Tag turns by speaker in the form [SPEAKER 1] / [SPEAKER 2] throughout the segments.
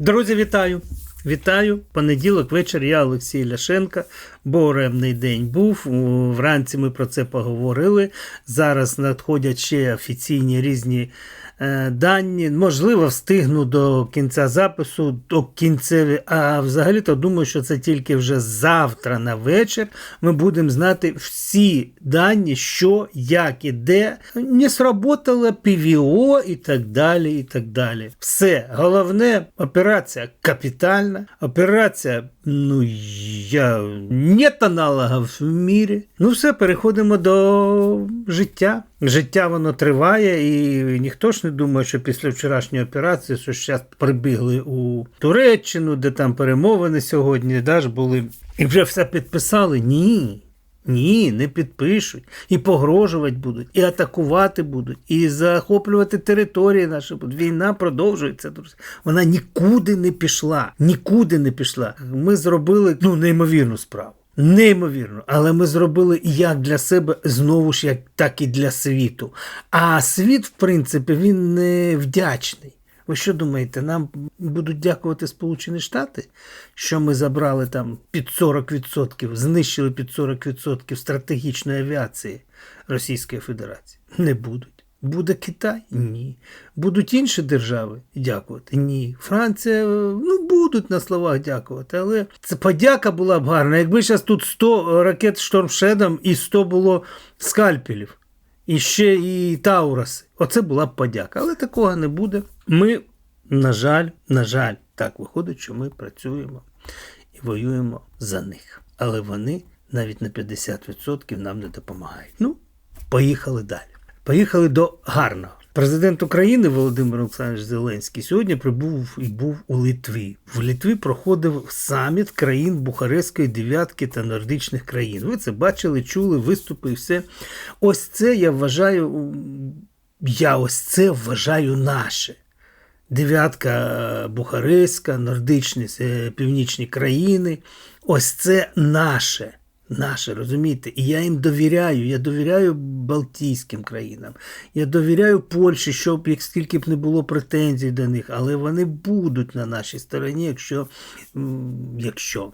[SPEAKER 1] Друзі, вітаю! Вітаю! Понеділок вечір. Я Олексій Ляшенка. Боремний день був. Вранці ми про це поговорили. Зараз надходять ще офіційні різні дані. Можливо, встигну до кінця запису, до кінцеві. А взагалі-то думаю, що це тільки вже завтра на вечір. Ми будемо знати всі дані, що, як і де. Не сработало ПВО і так далі. і так далі. Все. Головне, операція капітальна. Операція, ну, я нет аналогів в мірі. Ну, все, переходимо до життя. Життя воно триває, і ніхто ж не думає, що після вчорашньої операції, що зараз прибігли у Туреччину, де там перемовини сьогодні, да, ж були, і вже все підписали. Ні. Ні, не підпишуть. І погрожувати будуть, і атакувати будуть, і захоплювати території наші будуть. Війна продовжується. друзі. Вона нікуди не пішла. Нікуди не пішла. Ми зробили ну, неймовірну справу. Неймовірно, але ми зробили як для себе знову ж як так і для світу. А світ, в принципі, він не вдячний. Ви що думаєте, нам будуть дякувати Сполучені Штати, що ми забрали там під 40%, знищили під 40% стратегічної авіації Російської Федерації? Не будуть. Буде Китай? Ні. Будуть інші держави дякувати? Ні. Франція, ну, будуть на словах дякувати, але це подяка була б гарна. Якби зараз тут 100 ракет штормшедом і 100 було скальпелів. І ще і Таураси. Оце була б подяка. Але такого не буде. Ми, на жаль, на жаль, так виходить, що ми працюємо і воюємо за них. Але вони навіть на 50% нам не допомагають. Ну, поїхали далі. Поїхали до гарного. Президент України Володимир Олександрович Зеленський сьогодні прибув і був у Литві. В Литві проходив саміт країн Бухарестської дев'ятки та нордичних країн. Ви це бачили, чули, виступи і все. Ось це я вважаю, я ось це вважаю наше. Дев'ятка е, Бухарестська, нордичні е, північні країни. Ось це наше. Наше, розумієте? І я їм довіряю. Я довіряю Балтійським країнам. Я довіряю Польщі, щоб як скільки б не було претензій до них, але вони будуть на нашій стороні, якщо. якщо.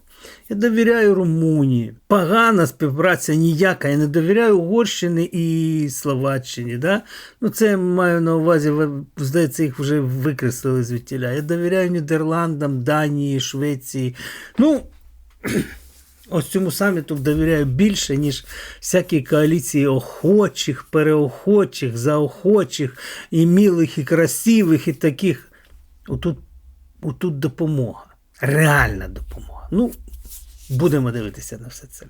[SPEAKER 1] Я довіряю Румунії. Погана співпраця ніяка. Я не довіряю Угорщині і Словаччині. Да? Ну, це маю на увазі, здається, їх вже викреслили звідтіля. Я довіряю Нідерландам, Данії, Швеції. Ну, ось цьому саміту довіряю більше, ніж всякій коаліції охочих, переохочих, заохочих, і мілих, і красивих, і таких. Отут, отут допомога. Реальна допомога. Ну, будемо дивитися на все це.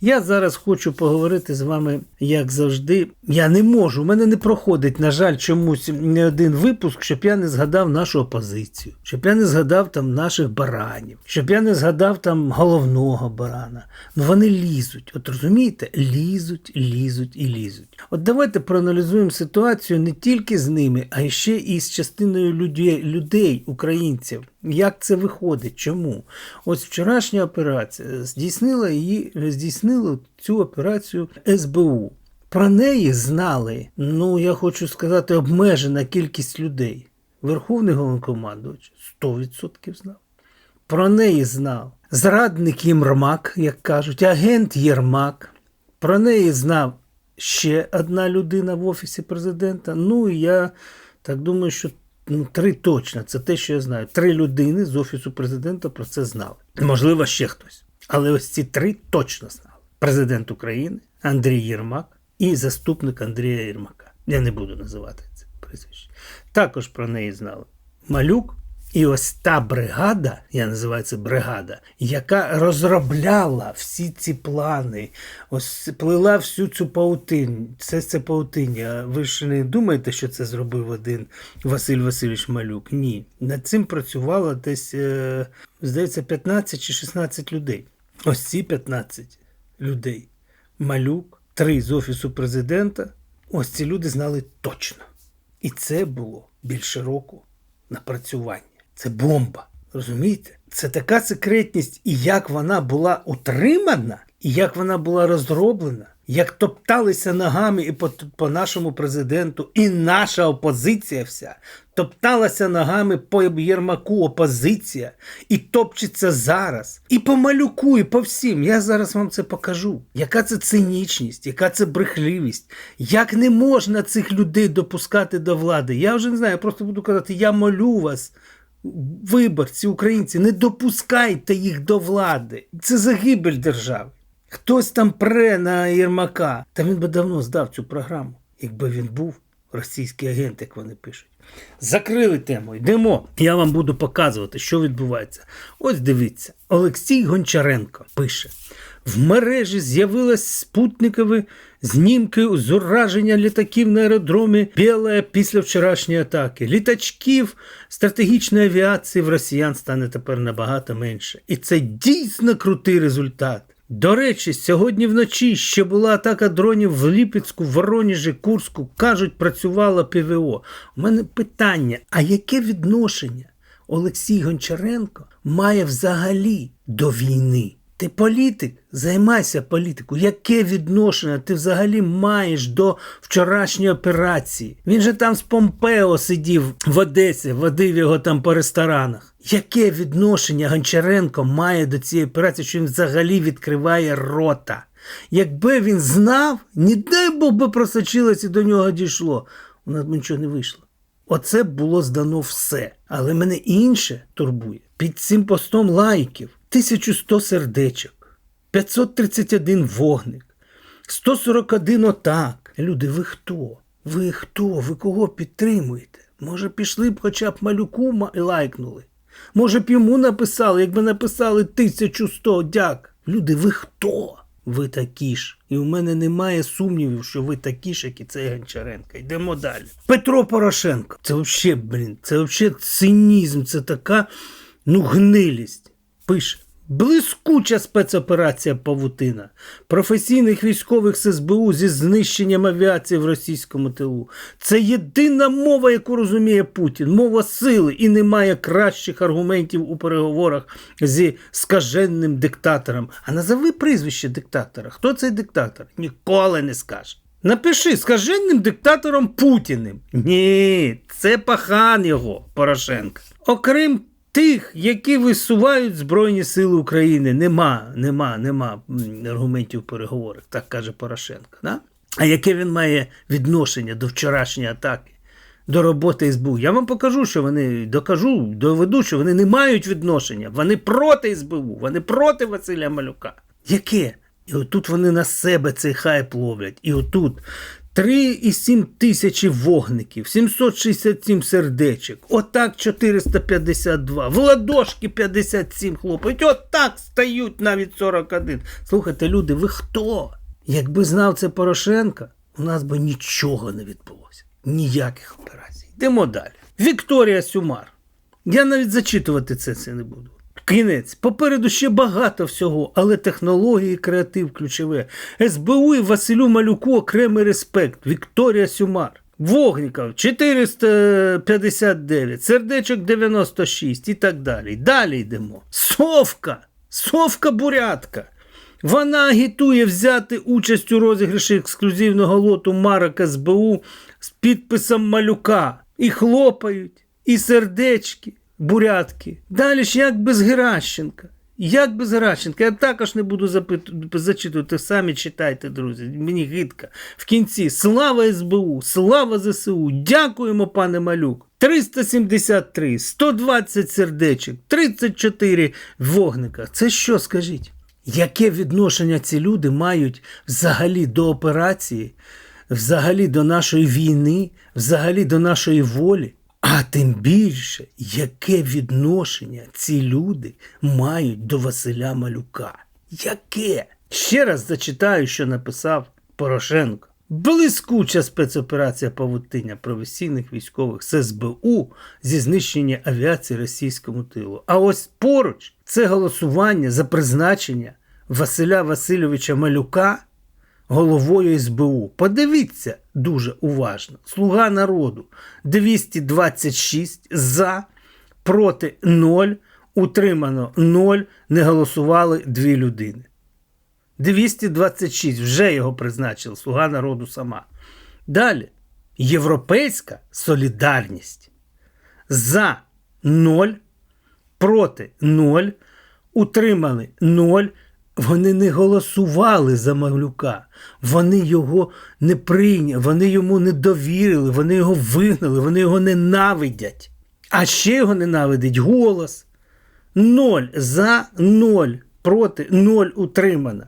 [SPEAKER 1] Я зараз хочу поговорити з вами, як завжди. Я не можу, у мене не проходить, на жаль, чомусь не один випуск, щоб я не згадав нашу опозицію, щоб я не згадав там наших баранів, щоб я не згадав там головного барана. Ну вони лізуть. От розумієте, лізуть, лізуть і лізуть. От давайте проаналізуємо ситуацію не тільки з ними, а ще і з частиною людей, людей українців. Як це виходить? Чому? Ось вчорашня операція здійснила її, здійснила цю операцію СБУ. Про неї знали, ну я хочу сказати, обмежена кількість людей. Верховний головнокомандувач 100% знав. Про неї знав зрадник Єрмак, як кажуть, агент Єрмак. Про неї знав ще одна людина в Офісі президента. Ну і я так думаю, що ну, три точно. Це те, що я знаю. Три людини з Офісу президента про це знали. Можливо, ще хтось. Але ось ці три точно знали. Президент України Андрій Єрмак і заступник Андрія Єрмака. Я не буду називати це прізвище. Також про неї знали Малюк. І ось та бригада, я називаю це бригада, яка розробляла всі ці плани, ось плела всю цю паутиню. Це це паутиння. Ви ж не думаєте, що це зробив один Василь Васильович Малюк? Ні. Над цим працювало десь, е, здається, 15 чи 16 людей. Ось ці 15 людей. Малюк, три з Офісу президента. Ось ці люди знали точно. І це було більше року напрацювання. Це бомба. Розумієте? Це така секретність, і як вона була утримана, і як вона була розроблена. як топталися ногами і по, по нашому президенту, і наша опозиція вся топталася ногами по Єрмаку опозиція і топчеться зараз. І по малюку, і по всім. Я зараз вам це покажу. Яка це цинічність, яка це брехливість, як не можна цих людей допускати до влади. Я вже не знаю, я просто буду казати, я молю вас. Виборці, українці, не допускайте їх до влади. Це загибель держави. Хтось там пре на Єрмака. Та він би давно здав цю програму, якби він був російський агент, як вони пишуть. Закрили тему, йдемо. Я вам буду показувати, що відбувається. Ось дивіться, Олексій Гончаренко пише: в мережі з'явились спутникові знімки ураження літаків на аеродромі Біле після вчорашньої атаки. Літачків стратегічної авіації в росіян стане тепер набагато менше. І це дійсно крутий результат. До речі, сьогодні вночі ще була атака дронів в Ліпецьку, Вороніжі, Курську. Кажуть, працювала ПВО. У мене питання: а яке відношення Олексій Гончаренко має взагалі до війни? Ти політик, займайся політикою. Яке відношення ти взагалі маєш до вчорашньої операції? Він же там з Помпео сидів в Одесі, водив його там по ресторанах. Яке відношення Гончаренко має до цієї операції, що він взагалі відкриває рота? Якби він знав, не дай Бог би просочилось і до нього дійшло, у нас б нічого не вийшло. Оце було здано все. Але мене інше турбує. Під цим постом лайків 1100 сердечок, 531 вогник, 141 отак. Люди, ви хто? Ви хто? Ви кого підтримуєте? Може, пішли б хоча б малюку ма- лайкнули? Може б йому написали, якби написали 1100 дяк. Люди, ви хто? Ви такі ж. І у мене немає сумнівів, що ви такі ж, як і цей Гончаренко. Йдемо далі. Петро Порошенко. Це взагалі, блін, це взагалі цинізм, це така ну, гнилість. Пише. Блискуча спецоперація Павутина професійних військових з СБУ зі знищенням авіації в російському тилу. Це єдина мова, яку розуміє Путін, мова сили, і немає кращих аргументів у переговорах зі скаженним диктатором. А назови прізвище диктатора. Хто цей диктатор? Ніколи не скаже. Напиши скаженним диктатором Путіним. Ні, це пахан його, Порошенка. Окрім тих, які висувають Збройні Сили України, нема, нема, нема аргументів в переговорах, так каже Порошенко. Да? А яке він має відношення до вчорашньої атаки, до роботи СБУ? Я вам покажу, що вони докажу, доведу, що вони не мають відношення. Вони проти СБУ, вони проти Василя Малюка. Яке? І отут вони на себе цей хайп ловлять. І отут 3,7 тисячі вогників, 767 сердечок, отак 452, в ладошки 57 хлопають, отак стають навіть 41. Слухайте, люди, ви хто? Якби знав це Порошенко, у нас би нічого не відбулося. Ніяких операцій. Йдемо далі. Вікторія Сюмар. Я навіть зачитувати це, це не буду. Кінець. Попереду ще багато всього, але технології, креатив ключове. СБУ і Василю Малюку окремий респект. Вікторія Сюмар. Вогніков 459, сердечок 96 і так далі. Далі йдемо. Совка. Совка бурятка. Вона агітує взяти участь у розіграші ексклюзивного лоту марок СБУ з підписом малюка. І хлопають, і сердечки, бурятки. Далі ж як без Геращенка. Як без Геращенка? Я також не буду запит... зачитувати, самі читайте, друзі. Мені гидко. В кінці слава СБУ, слава ЗСУ. Дякуємо, пане Малюк. 373, 120 сердечок, 34 вогника. Це що, скажіть? Яке відношення ці люди мають взагалі до операції, взагалі до нашої війни, взагалі до нашої волі? А тим більше, яке відношення ці люди мають до Василя Малюка? Яке? Ще раз зачитаю, що написав Порошенко. Блискуча спецоперація Павутиня професійних військових СБУ зі знищення авіації російському тилу. А ось поруч це голосування за призначення Василя Васильовича Малюка головою СБУ. Подивіться дуже уважно. Слуга народу 226 за, проти 0, утримано 0, не голосували дві людини. 226 вже його призначили, слуга народу сама. Далі. Європейська солідарність. За 0, проти 0, утримали 0. Вони не голосували за Мавлюка, вони його не прийняли, вони йому не довірили, вони його вигнали, вони його ненавидять. А ще його ненавидить голос. Ноль за ноль проти, ноль утримано.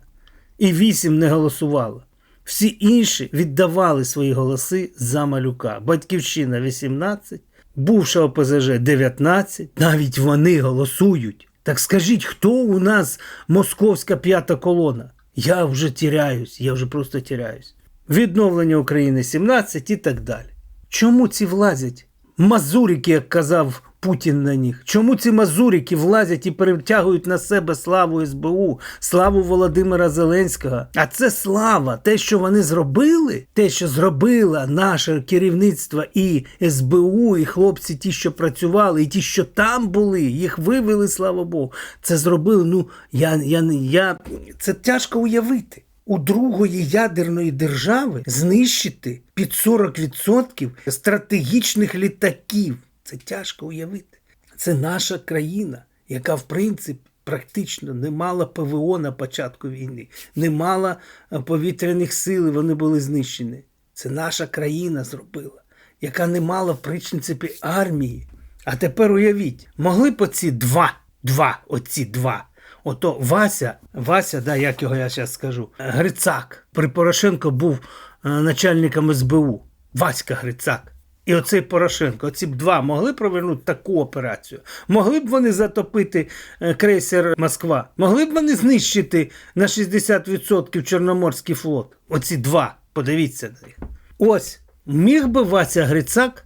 [SPEAKER 1] І вісім не голосувало. Всі інші віддавали свої голоси за малюка. Батьківщина 18, бувша ОПЗЖ 19. Навіть вони голосують. Так скажіть, хто у нас московська п'ята колона? Я вже тіряюсь, я вже просто тіряюсь. Відновлення України 17 і так далі. Чому ці влазять? Мазурики, як казав Путін на них. Чому ці мазурики влазять і перетягують на себе славу СБУ, славу Володимира Зеленського? А це слава, те, що вони зробили, те, що зробило наше керівництво і СБУ, і хлопці, ті, що працювали, і ті, що там були, їх вивели, слава Богу. Це зробили. Ну я, я, я це тяжко уявити. У другої ядерної держави знищити під 40% стратегічних літаків. Це тяжко уявити. Це наша країна, яка, в принципі, практично не мала ПВО на початку війни, не мала е, повітряних сил, вони були знищені. Це наша країна зробила, яка не мала, в принципі, армії. А тепер уявіть, могли б оці два, два, оці два. Ото Вася, Вася, да, як його я зараз скажу, Грицак. При Порошенко був е, начальником СБУ. Васька Грицак. І оцей Порошенко, оці б два могли провернути таку операцію. Могли б вони затопити е, крейсер Москва, могли б вони знищити на 60% Чорноморський флот. Оці два. Подивіться на них. Ось міг би Вася Грицак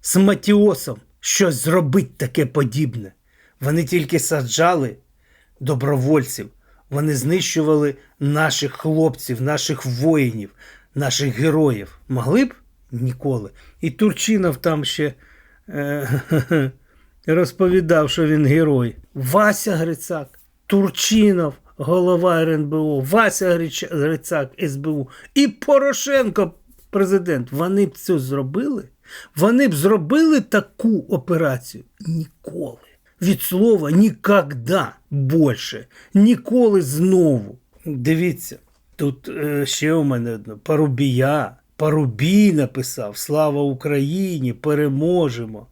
[SPEAKER 1] з Матіосом щось зробити таке подібне. Вони тільки саджали добровольців, вони знищували наших хлопців, наших воїнів, наших героїв. Могли б? Ніколи. І Турчинов там ще е, розповідав, що він герой. Вася Грицак, Турчинов, голова РНБО, Вася Грицак, СБУ і Порошенко, президент. Вони б це зробили? Вони б зробили таку операцію? Ніколи. Від слова ніколи більше. Ніколи знову. Дивіться, тут е, ще у мене одне Парубія. Парубій написав Слава Україні! Переможемо!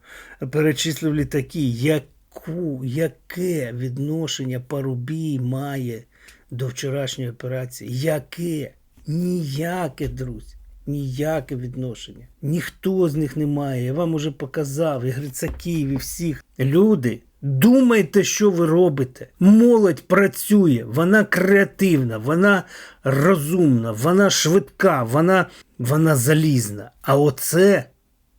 [SPEAKER 1] Перечислив літаки. Яку, яке відношення Парубій має до вчорашньої операції? Яке? Ніяке, друзі. Ніяке відношення. Ніхто з них не має. Я вам уже показав, і Грицаків, і всіх. Люди, думайте, що ви робите. Молодь працює, вона креативна, вона розумна, вона швидка, вона, вона залізна. А оце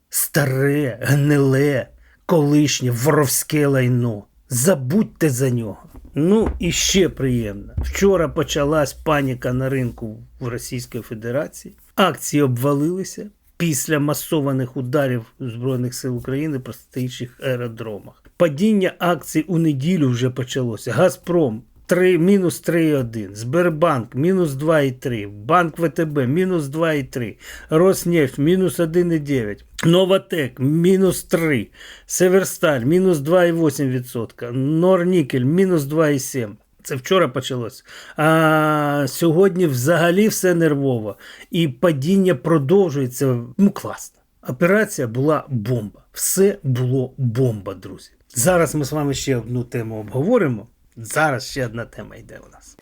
[SPEAKER 1] старе, гниле, колишнє воровське лайно. Забудьте за нього. Ну і ще приємно. Вчора почалась паніка на ринку в Російській Федерації. Акції обвалилися після масованих ударів Збройних сил України по стратегічних аеродромах. Падіння акцій у неділю вже почалося. Газпром 3, мінус 3,1, Сбербанк мінус 2,3, Банк ВТБ мінус 2,3, Роснефть мінус 1,9, Новотек мінус 3, Северсталь мінус 2,8%, Норнікель мінус 2,7%. Це вчора почалось. А сьогодні взагалі все нервово. І падіння продовжується. Ну, класно. Операція була бомба. Все було бомба, друзі. Зараз ми з вами ще одну тему обговоримо. Зараз ще одна тема йде у нас.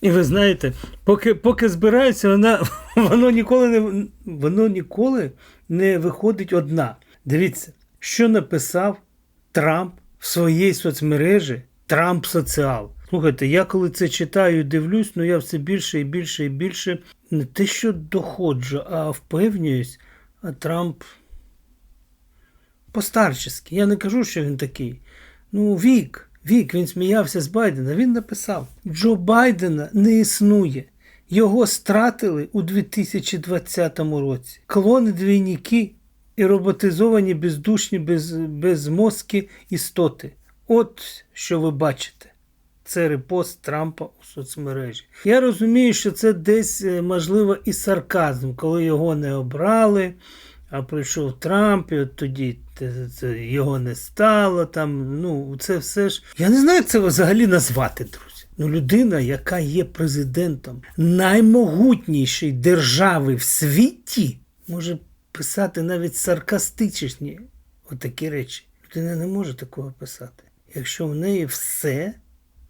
[SPEAKER 1] І ви знаєте, поки поки збирається, вона, воно ніколи не воно ніколи не виходить одна. Дивіться, що написав Трамп в своїй соцмережі Трамп Соціал. Слухайте, я коли це читаю і дивлюсь, ну я все більше і більше і більше не те, що доходжу, а впевнююсь, а Трамп постарчески. Я не кажу, що він такий. Ну, вік, вік, він сміявся з Байдена. Він написав: Джо Байдена не існує. Його стратили у 2020 році. Клони двійники і роботизовані бездушні, без, безмозкі істоти. От що ви бачите. це репост Трампа у соцмережі. Я розумію, що це десь е, можливо і сарказм, коли його не обрали. А прийшов Трамп, і от тоді його не стало. Там, ну, це все ж. Я не знаю, як це взагалі назвати, друзі. Ну, людина, яка є президентом наймогутнішої держави в світі, може писати навіть саркастичні отакі речі. Людина не може такого писати. Якщо в неї все,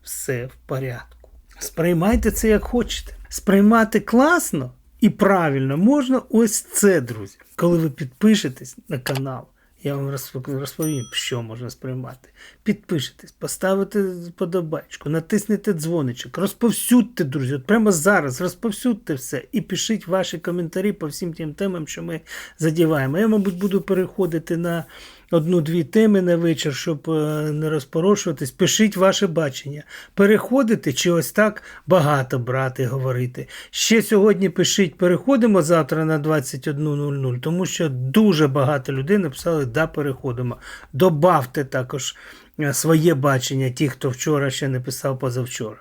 [SPEAKER 1] все в порядку. Сприймайте це як хочете. Сприймати класно і правильно можна ось це, друзі. Коли ви підпишетесь на канал, я вам розп- розповім, що можна сприймати. Підпишитесь, поставите подобачку, натиснете дзвоничок, розповсюдьте, друзі. От прямо зараз розповсюдьте все і пишіть ваші коментарі по всім тим темам, що ми задіваємо. Я, мабуть, буду переходити на одну-дві теми на вечір, щоб е, не розпорошуватись. Пишіть ваше бачення. Переходити чи ось так багато брати, говорити. Ще сьогодні пишіть, переходимо завтра на 21.00, тому що дуже багато людей написали да, переходимо. Добавте також е, своє бачення, ті, хто вчора ще не писав позавчора.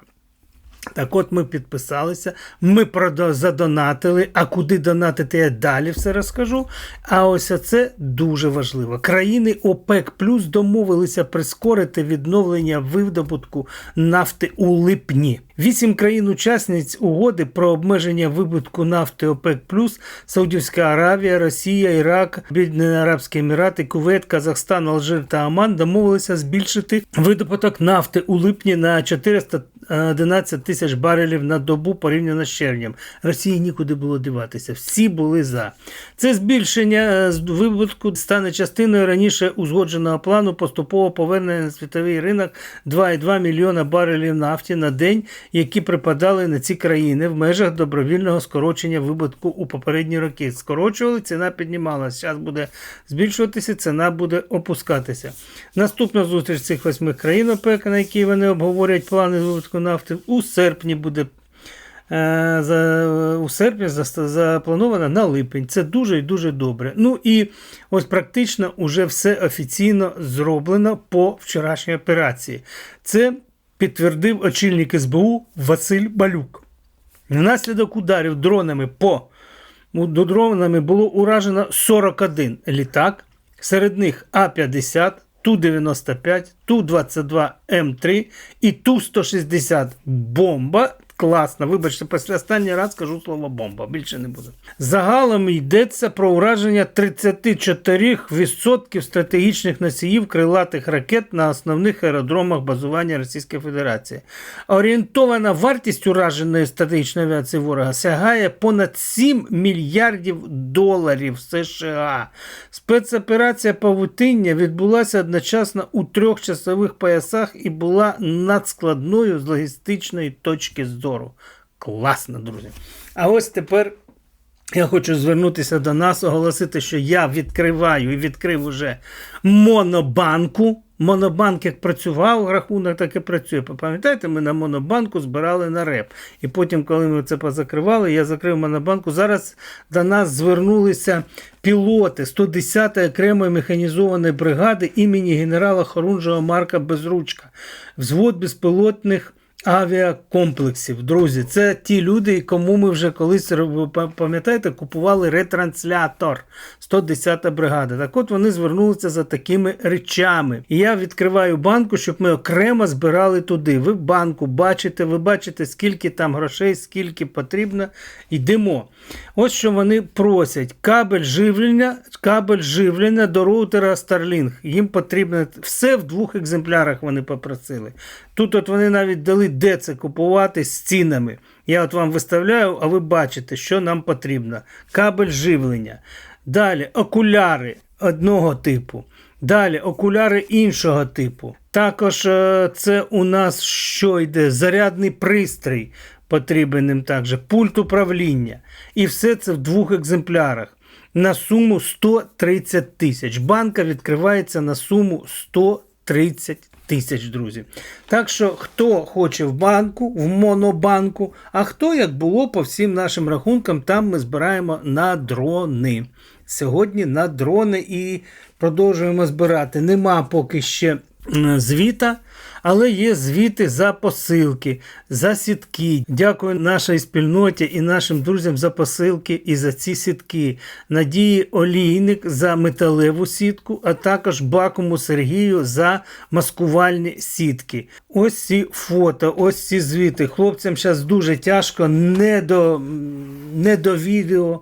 [SPEAKER 1] Так от ми підписалися, ми задонатили, а куди донатити, я далі все розкажу. А ось це дуже важливо. Країни ОПЕК Плюс домовилися прискорити відновлення видобутку нафти у липні. Вісім країн-учасниць угоди про обмеження видобутку нафти ОПЕК Плюс Саудівська Аравія, Росія, Ірак, Об'єднані Арабські Емірати, Кувейт, Казахстан, Алжир та Оман домовилися збільшити видобуток нафти у липні на 411 тисяч барелів на добу порівняно з червнем. Росії нікуди було диватися. Всі були за. Це збільшення е, з видобутку стане частиною раніше узгодженого плану поступового повернення на світовий ринок 2,2 мільйона барелів нафті на день, які припадали на ці країни в межах добровільного скорочення видобутку у попередні роки. Скорочували, ціна піднімалася. Зараз буде збільшуватися, ціна буде опускатися. Наступна зустріч цих восьми країн ОПЕК, на якій вони обговорять плани видобутку нафти, у серпні буде Е, за, у серпні за- запланована на липень. Це дуже і дуже добре. Ну і ось практично уже все офіційно зроблено по вчорашній операції. Це підтвердив очільник СБУ Василь Балюк. Внаслідок ударів дронами по дронами було уражено 41 літак, серед них А-50, Ту-95, Ту-22М3 і Ту-160 бомба. Класно, вибачте, після останній раз кажу слово бомба, більше не буду. Загалом йдеться про ураження 34% стратегічних носіїв крилатих ракет на основних аеродромах базування Російської Федерації. Орієнтована вартість ураженої стратегічної авіації ворога сягає понад 7 мільярдів доларів США. Спецоперація Павутиння відбулася одночасно у трьох часових поясах і була надскладною з логістичної точки зору. Класно, друзі. А ось тепер я хочу звернутися до нас, оголосити, що я відкриваю і відкрив уже монобанку. Монобанк як працював, рахунок так і працює. Пам'ятаєте, ми на монобанку збирали на реп. І потім, коли ми це позакривали, я закрив монобанку. Зараз до нас звернулися пілоти 110-ї окремої механізованої бригади імені генерала Хорунжого Марка Безручка. Взвод безпілотних авіакомплексів. Друзі, це ті люди, кому ми вже колись пам'ятаєте, купували ретранслятор 110 бригада. Так от вони звернулися за такими речами. І я відкриваю банку, щоб ми окремо збирали туди. Ви банку бачите, ви бачите, скільки там грошей, скільки потрібно. Йдемо. Ось що вони просять: кабель живлення, кабель живлення до роутера Starlink. Їм потрібно все в двох екземплярах вони попросили. Тут от вони навіть дали, де це купувати з цінами. Я от вам виставляю, а ви бачите, що нам потрібно. Кабель живлення. Далі окуляри одного типу. Далі окуляри іншого типу. Також е, це у нас що йде? Зарядний пристрій потрібен їм також, пульт управління. І все це в двох екземплярах. На суму 130 тисяч. Банка відкривається на суму 130 тисяч, друзі. Так що, хто хоче в банку, в монобанку, а хто, як було по всім нашим рахункам, там ми збираємо на дрони. Сьогодні на дрони і продовжуємо збирати. Нема поки ще звіта, але є звіти за посилки, за сітки. Дякую нашій спільноті і нашим друзям за посилки і за ці сітки. Надії Олійник за металеву сітку, а також Бакуму Сергію за маскувальні сітки. Ось ці фото, ось ці звіти. Хлопцям зараз дуже тяжко не до, не до відео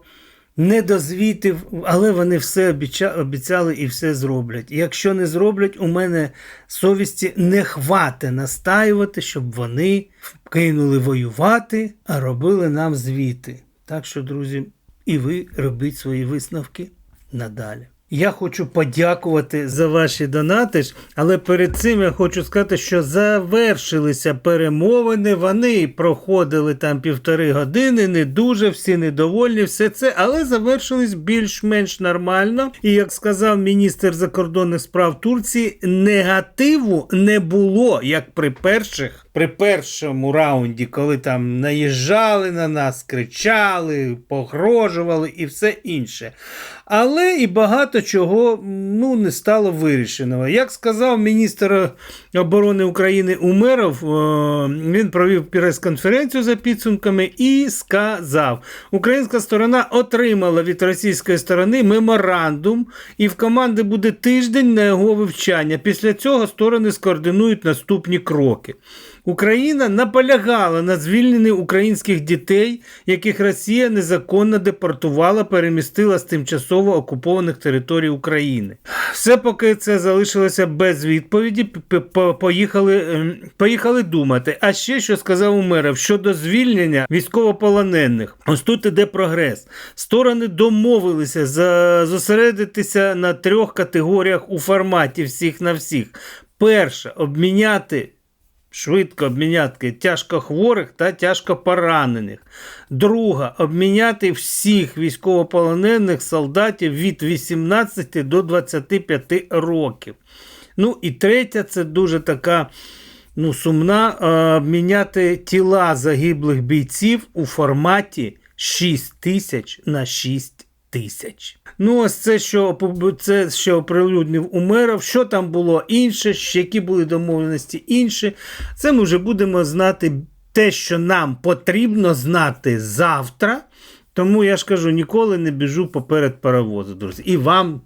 [SPEAKER 1] не до звітів, але вони все обіця- обіцяли і все зроблять. Якщо не зроблять, у мене совісті не хвате настаювати, щоб вони кинули воювати, а робили нам звіти. Так що, друзі, і ви робіть свої висновки надалі. Я хочу подякувати за ваші донати, але перед цим я хочу сказати, що завершилися перемовини. Вони проходили там півтори години, не дуже, всі недовольні, все це, але завершились більш-менш нормально. І як сказав міністр закордонних справ Турції, негативу не було, як при перших. При першому раунді, коли там наїжджали на нас, кричали, погрожували і все інше. Але і багато чого ну, не стало вирішеного. Як сказав міністр оборони України Умеров, е, він провів прес-конференцію за підсумками і сказав: Українська сторона отримала від російської сторони меморандум, і в команди буде тиждень на його вивчання. Після цього сторони скоординують наступні кроки. Україна наполягала на звільненні українських дітей, яких Росія незаконно депортувала, перемістила з тимчасово окупованих територій України. Все поки це залишилося без відповіді. Поїхали, ем, поїхали думати. А ще що сказав Умеров щодо звільнення військовополонених. Ось тут іде прогрес. Сторони домовилися зосередитися на трьох категоріях у форматі всіх на всіх. Перше обміняти швидко обміняти тяжко хворих та тяжко поранених. Друга обміняти всіх військовополонених солдатів від 18 до 25 років. Ну і третя це дуже така ну, сумна е, обміняти тіла загиблих бійців у форматі 6 тисяч на 6 тисяч. Ну, ось це, що це, що оприлюднив Умеров. Що там було інше, які були домовленості інші. Це ми вже будемо знати те, що нам потрібно знати завтра. Тому я ж кажу, ніколи не біжу поперед паровозу, друзі. І вам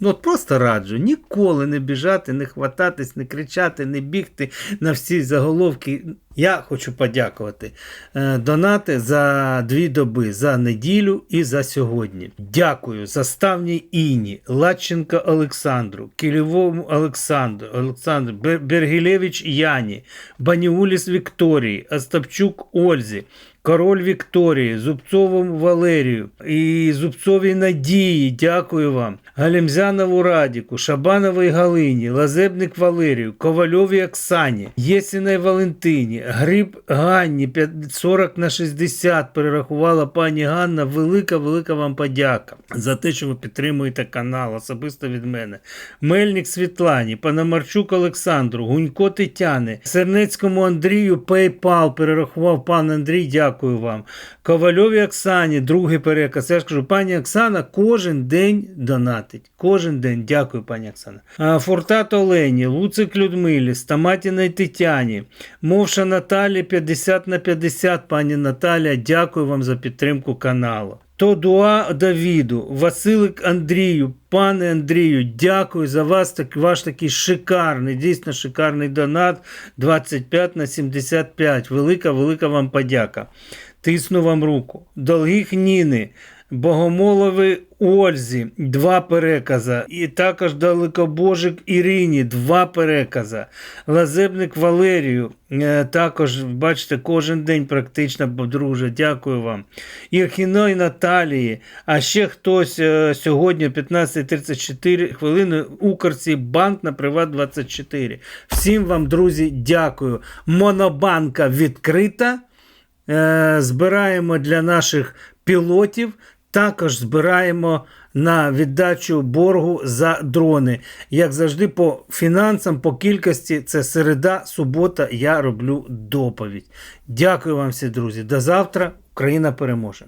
[SPEAKER 1] Ну, от просто раджу ніколи не біжати, не хвататись, не кричати, не бігти на всі заголовки. Я хочу подякувати е, донати за дві доби, за неділю і за сьогодні. Дякую заставній Іні, Ладченко Олександру, Кілєвому Олександру, Олександру Бер- Бергілевич Яні, Баніуліс Вікторії, Остапчук Ользі. Король Вікторії, Зубцовому Валерію і Зубцовій Надії, дякую вам. Галімзянову Радіку, Шабановій Галині, Лазебник Валерію, Ковальовій Оксані, Єсіної Валентині, Гриб Ганні, 40 на 60 перерахувала пані Ганна. Велика, велика вам подяка за те, що ви підтримуєте канал, особисто від мене. Мельник Світлані, Панамарчук Олександру, Гунько Тетяни, Сернецькому Андрію PayPal перерахував пан Андрій, дякую вам. Ковальові Оксані, другий переказ. Я ж кажу, пані Оксана кожен день донатить. Кожен день. Дякую, пані Оксана. Фортат Олені, Луцик Людмилі, Стаматіної Тетяні, Мовша Наталі 50 на 50, пані Наталя, дякую вам за підтримку каналу. Тодуа Давіду, Василик Андрію, пане Андрію, дякую за вас, так, ваш такий шикарний, дійсно шикарний донат 25 на 75. Велика, велика вам подяка. Тисну вам руку. Долгих Ніни, Богомолови Ользі, два переказа. І також Далекобожик Ірині, два переказа. Лазебник Валерію, е, також, бачите, кожен день практично, друже, дякую вам. Ірхіної Наталії, а ще хтось е, сьогодні о 15.34 хвилини Укрці банк на Приват 24. Всім вам, друзі, дякую. Монобанка відкрита. Е, збираємо для наших пілотів, також збираємо на віддачу боргу за дрони. Як завжди, по фінансам, по кількості, це середа, субота, я роблю доповідь. Дякую вам всі, друзі. До завтра. Україна переможе.